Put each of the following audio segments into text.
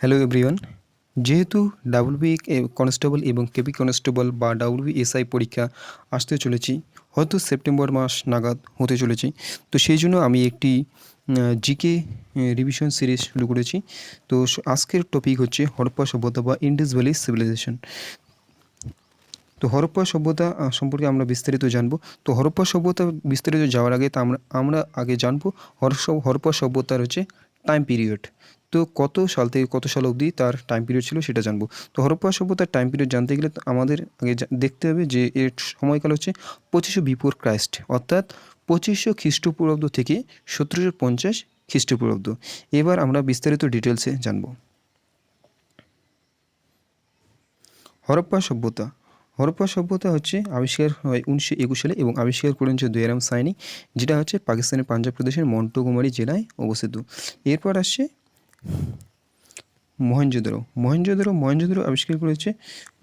Hello everyone যেহেতু WB constable এবং KP constable বা ডাব্লিউবি এসআই পরীক্ষা আসতে চলেছি, হয়তো সেপ্টেম্বর মাস নাগাদ হতে চলেছে, তো সেই জন্য আমি একটি জিকে রিভিশন সিরিজ শুরু করেছি। তো আজকের টপিক হচ্ছে হরপ্পা সভ্যতা বা ইন্ডাস ভ্যালি সিভিলাইজেশন তো হরপ্পা সভ্যতা সম্পর্কে আমরা বিস্তারিত জানব। তো হরপ্পা সভ্যতা বিস্তারিত যাওয়ার আগে তা আমরা আমরা আগে জানব হরপ্পা সভ্যতার হচ্ছে টাইম পিরিয়ড তো কত সাল থেকে কত সাল অবধি তার টাইম পিরিয়ড ছিল সেটা জানব। তো হরপ্পা সভ্যতার টাইম পিরিয়ড জানতে গেলে আমাদের আগে দেখতে হবে যে এর সময়কাল হচ্ছে পঁচিশশো বিফোর ক্রাইস্ট, অর্থাৎ পঁচিশশো খ্রিস্টপূর্বাব্দ থেকে সতেরোশো পঞ্চাশ খ্রিস্টপূর্বাব্দ। এবার আমরা বিস্তারিত ডিটেলসে জানব। হরপ্পা সভ্যতা। হরপ্পা সভ্যতা হচ্ছে আবিষ্কার হয় উনিশশো একুশ সালে এবং আবিষ্কার করেন হচ্ছে দয়ারাম সাইনি যেটা হচ্ছে পাকিস্তানের পাঞ্জাব প্রদেশের মন্টগোমারি জেলায় অবস্থিত। এরপর আসছে মহেঞ্জোদারো মহেঞ্জোদারো মহেঞ্জোদারো আবিষ্কার করেছে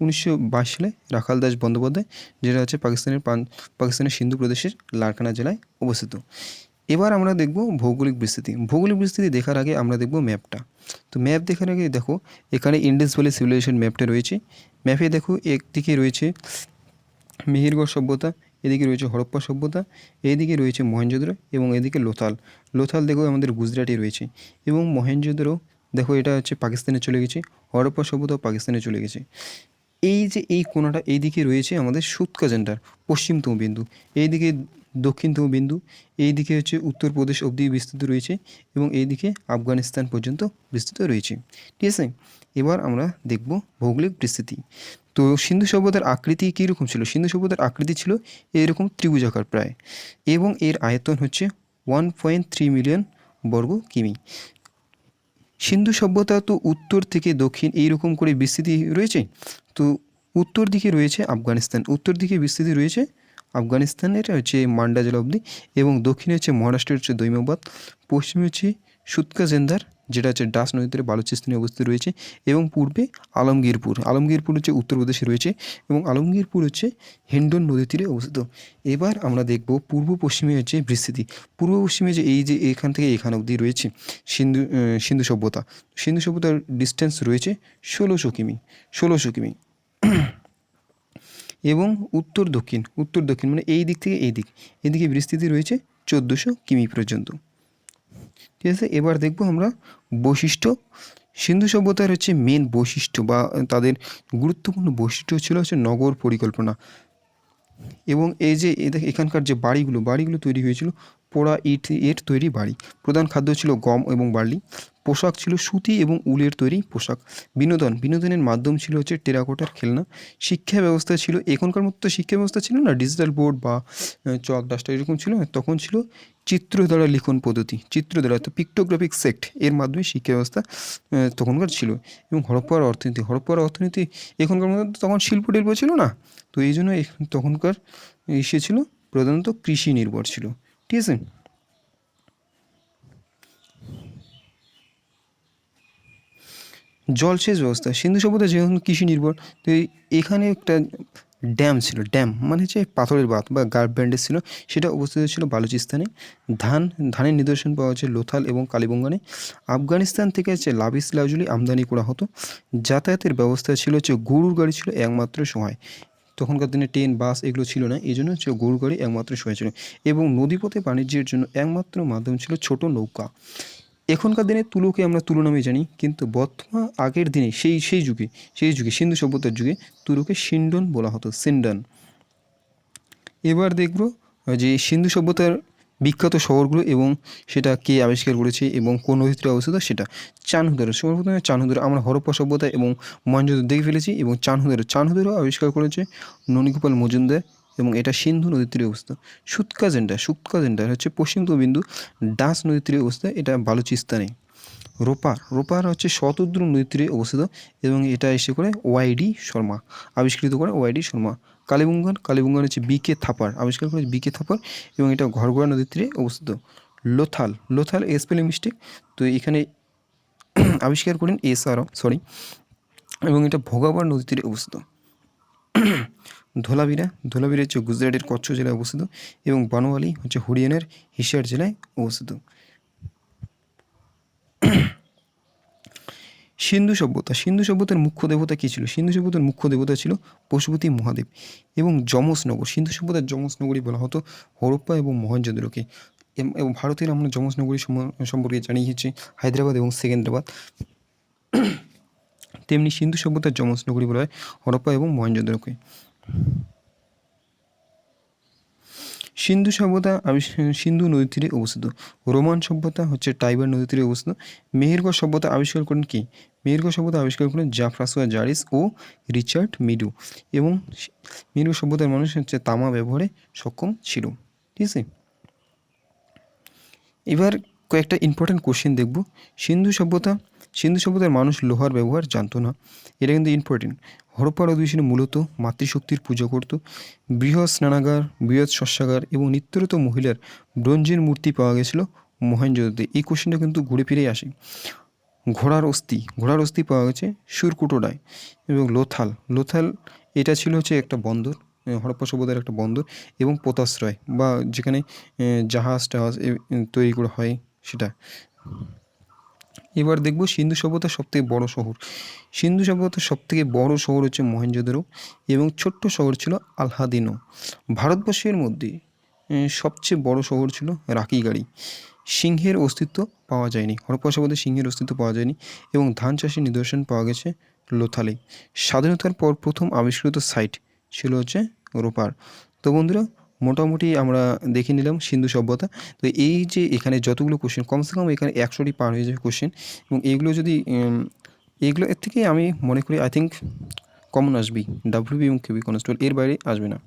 উনিশশো বাইশ সালে রাখাল দাস বন্দ্যোপাধ্যায়, যেটা হচ্ছে পাকিস্তানের পাকিস্তানের সিন্ধু প্রদেশের লারকানা জেলায় অবস্থিত। এবার আমরা দেখব ভৌগোলিক বিস্তৃতি। ভৌগোলিক বিস্তৃতি দেখার আগে আমরা দেখব ম্যাপটা। তো ম্যাপ দেখার আগে দেখো, এখানে ইন্ডাস ভ্যালি সিভিলাইজেশন ম্যাপটা রয়েছে। ম্যাপে দেখো একদিকে রয়েছে মিহিরগড় সভ্যতা এদিকে রয়েছে হরপ্পা সভ্যতা এইদিকে রয়েছে মহেঞ্জোদারো এবং এদিকে লোথাল। লোথাল দেখো আমাদের গুজরাটে রয়েছে এবং মহেঞ্জোদারো দেখো এটা হচ্ছে পাকিস্তানে চলে গেছে, হরপ্পা সভ্যতাও পাকিস্তানে চলে গেছে। এই যে এই কোনাটা এইদিকে রয়েছে আমাদের সুৎকা জেন্ডার পশ্চিমতম বিন্দু, এইদিকে দক্ষিণতম বিন্দু, এই দিকে হচ্ছে উত্তরপ্রদেশ অবধি বিস্তৃত রয়েছে এবং এই দিকে আফগানিস্তান পর্যন্ত বিস্তৃত রয়েছে। ঠিক আছে? এবার আমরা দেখব ভৌগোলিক পরিস্থিতি। তো সিন্ধু সভ্যতার আকৃতি কীরকম ছিল? সিন্ধু সভ্যতার আকৃতি ছিল এরকম ত্রিভুজাকার প্রায় এবং এর আয়তন হচ্ছে ওয়ান পয়েন্ট থ্রি মিলিয়ন বর্গ কিমি। সিন্ধু সভ্যতা তো উত্তর থেকে দক্ষিণ এইরকম করে বিস্তৃতি রয়েছে? তো উত্তর দিকে রয়েছে আফগানিস্তান, উত্তর দিকে বিস্তৃতি রয়েছে আফগানিস্তানের হচ্ছে মান্ডা জেলা অবধি এবং দক্ষিণে হচ্ছে মহারাষ্ট্রের হচ্ছে দৈমাবাদ, পশ্চিমে হচ্ছে সুতকা জেন্দার, যেটা হচ্ছে ডাস নদীতে বালুচিস্তানে অবস্থিত রয়েছে, এবং পূর্বে আলমগীরপুর। আলমগীরপুর হচ্ছে উত্তরপ্রদেশে রয়েছে এবং আলমগীরপুর হচ্ছে হেন্ডন নদীর তীরে অবস্থিত। এবার আমরা দেখব পূর্ব পশ্চিমে হচ্ছে বিস্তৃতি। পূর্ব পশ্চিমে যে এই যে এখান থেকে এখান অবধি রয়েছে সিন্ধু সিন্ধু সভ্যতা। সিন্ধু সভ্যতার ডিস্টেন্স রয়েছে ষোলোশো কিমি ষোলোশো কিমি। এবং উত্তর দক্ষিণ উত্তর দক্ষিণ মানে এই দিক থেকে এই দিক। এদিকে বিস্তৃতি রয়েছে চোদ্দোশো কিমি পর্যন্ত। ঠিক আছে, এবার দেখব আমরা বৈশিষ্ট্য। সিন্ধু সভ্যতার হচ্ছে মেন বৈশিষ্ট্য বা তাদের গুরুত্বপূর্ণ বৈশিষ্ট্য ছিল হচ্ছে নগর পরিকল্পনা। এবং এই যে এখানকার যে বাড়িগুলো বাড়িগুলো তৈরি হয়েছিল পোড়া ইট, এর তৈরি বাড়ি। প্রধান খাদ্য ছিল গম এবং বার্লি। পোশাক ছিল সুতি এবং উলের তৈরি পোশাক। বিনোদন, বিনোদনের মাধ্যম ছিল হচ্ছে টেরাকোটার খেলনা। শিক্ষা ব্যবস্থা ছিল, এখনকার মতো তো শিক্ষা ব্যবস্থা ছিল না, ডিজিটাল বোর্ড বা চক ডাস্টার এরকম ছিল তখন ছিল চিত্র দ্বারা লিখন পদ্ধতি চিত্র দ্বারা তো পিক্টোগ্রাফিক সেক্ট এর মাধ্যমে শিক্ষা ব্যবস্থা তখনকার ছিল। এবং হরপ্পার অর্থনীতি হরপ্পার অর্থনীতি এখনকার মতো তখন শিল্প টিল্প ছিল না। তো এই জন্য তখনকার ইসে ছিল প্রধানত কৃষি নির্ভর ছিল। ঠিক আছে? জলসেচ ব্যবস্থা, সিন্ধু সভ্যতা যেহেতু কৃষি নির্ভর, তো এখানে একটা ড্যাম ছিল, ড্যাম মানে হচ্ছে পাথরের বাঁধ বা গার্ড ব্যান্ডেজ ছিল, সেটা অবস্থিত ছিল বালুচিস্তানে। ধান, ধানের নিদর্শন পাওয়া যাচ্ছে লোথাল এবং কালীবঙ্গানে। আফগানিস্তান থেকে হচ্ছে লাভিস লাজুলি আমদানি করা হতো। যাতায়াতের ব্যবস্থা ছিল হচ্ছে গরুর গাড়ি ছিল একমাত্র সহায় তখনকার দিনে ট্রেন, বাস এগুলো ছিল না, এই জন্য হচ্ছে গরু গাড়ি একমাত্র সহায় ছিল। এবং নদীপথে বাণিজ্যের জন্য একমাত্র মাধ্যম ছিল ছোট নৌকা। এখনকার দিনে তুলোকে আমরা তুলো নামে জানি, কিন্তু বর্তমান আগের দিনে সেই সেই যুগে সেই যুগে, সিন্ধু সভ্যতার যুগে তুলোকে সিন্ডন বলা হতো, সিন্ডন। এবার দেখব যে সিন্ধু সভ্যতার বিখ্যাত শহরগুলো এবং সেটা কে আবিষ্কার করেছে এবং কোন নদীতে অবস্থিত সেটা চানহুদারো। সর্বপ্রথমে চানহুদারো আমরা হরপ্পা সভ্যতা এবং মহেঞ্জোদারো দেখে ফেলেছি এবং চানহুদারো চানহুদারো আবিষ্কার করেছে ননীগোপাল মজুমদার এবং এটা সিন্ধু নদীর তীরে অবস্থিত। সুৎকা জেন্ডার সুৎকা জেন্ডার হচ্ছে পশ্চিমতম বিন্দু ডাস নদীর তীরে অবস্থিত। এটা বালুচিস্তানে। রোপার রোপার হচ্ছে শতদ্রু নদীর তীরে অবস্থিত এবং এটা এসে করে ওয়াইডি শর্মা, আবিষ্কৃত করে ওয়াইডি শর্মা। কালীবঙ্গান কালীবঙ্গান হচ্ছে বিকে থাপার, আবিষ্কার করে বিকে থাপার এবং এটা ঘরগোড়া নদীর তীরে অবস্থিত। Lothal Lothal spelling mistake. তো এখানে আবিষ্কার করেন এস আর, সরি, এবং এটা ভোগাবার নদীর তীরে অবস্থিত। ধোলাবিরা ধোলাবিরা হচ্ছে গুজরাটের কচ্ছ জেলায় অবস্থিত এবং বানোয়ালি হচ্ছে হরিয়ানার হিসার জেলায় অবস্থিত। সিন্ধু সভ্যতা, সিন্ধু সভ্যতার মুখ্য দেবতা কী ছিল? সিন্ধু সভ্যতার মুখ্য দেবতা ছিল পশুপতি মহাদেব এবং যমসনগর সিন্ধু সভ্যতার যমসনগরী বলা হতো হরপ্পা এবং মহেঞ্জোদড়োকে এবং ভারতের আমরা যমসনগরী সম- সম্পর্কে জানিয়েছি হায়দ্রাবাদ এবং সেকেন্দ্রাবাদ। তেমনি সিন্ধু সভ্যতার যমসনগরী বলা হয় হরপ্পা এবং মহেঞ্জোদড়োকে সিন্ধু সভ্যতা সিন্ধু নদীর তীরে অবস্থিত। রোমান সভ্যতা হচ্ছে টাইবার নদীর তীরে অবস্থিত। মেহেরগড় সভ্যতা আবিষ্কার করেন কি? মেহেরগড় সভ্যতা আবিষ্কার করেন জাফরাসুয়া জারিস ও রিচার্ড মিডু। এবং মেহেরগড় সভ্যতার মানুষ হচ্ছে তামা ব্যবহারে সক্ষম ছিল। ঠিক আছে? এবার কয়েকটা ইম্পর্টেন্ট কোশ্চেন দেখব। সিন্ধু সভ্যতা, সিন্ধু সভ্যতার মানুষ লোহার ব্যবহার জানতো না। এটা কিন্তু ইম্পর্টেন্ট হরপ্পার অধিবেশনে মূলত মাতৃশক্তির পুজো করত। বৃহৎ স্নানাগার, বৃহৎ শস্যাগার এবং নিত্যরত মহিলার ব্রোঞ্জের মূর্তি পাওয়া গেছিল মহেঞ্জোদড়োতে এই কোশ্চেনটা কিন্তু ঘুরে ফিরেই আসে। ঘোড়ার অস্থি ঘোড়ার অস্থি পাওয়া গেছে সুরকুটোডায় এবং লোথাল। লোথাল, এটা ছিল হচ্ছে একটা বন্দর হরপ্পা সভ্যতার একটা বন্দর এবং পোতাশ্রয় বা যেখানে জাহাজ টাহাজ তৈরি করা হয় সেটা। এবার দেখব সিন্ধু সভ্যতার সবথেকে বড় শহর। সিন্ধু সভ্যতার সবথেকে বড় শহর হচ্ছে মহেঞ্জোদড়ো এবং ছোট্ট শহর ছিল আলহাদিনো ভারতবর্ষের মধ্যে সবচেয়ে বড় শহর ছিল রাকিগাড়ি। সিংহের অস্তিত্ব পাওয়া যায়নি হরপ্পা সভ্যতায় সিংহের অস্তিত্ব পাওয়া যায়নি এবং ধান চাষের নিদর্শন পাওয়া গেছে লোথালে। স্বাধীনতার পর প্রথম আবিষ্কৃত সাইট ছিল হচ্ছে রোপার। তো বন্ধুরা মোটামুটি আমরা দেখে নিলাম সিন্ধু সভ্যতা। তো এই যে এখানে যতগুলো কোশ্চেন কমসে কম এখানে একশোটি পার হয়ে যাবে কোশ্চেন এবং এইগুলো যদি এইগুলো এর থেকেই আমি মনে করি আই থিঙ্ক কমন আসবি ডাব্লিউবি এবং কিউবি কনস্টেবল এর বাইরে আসবে না।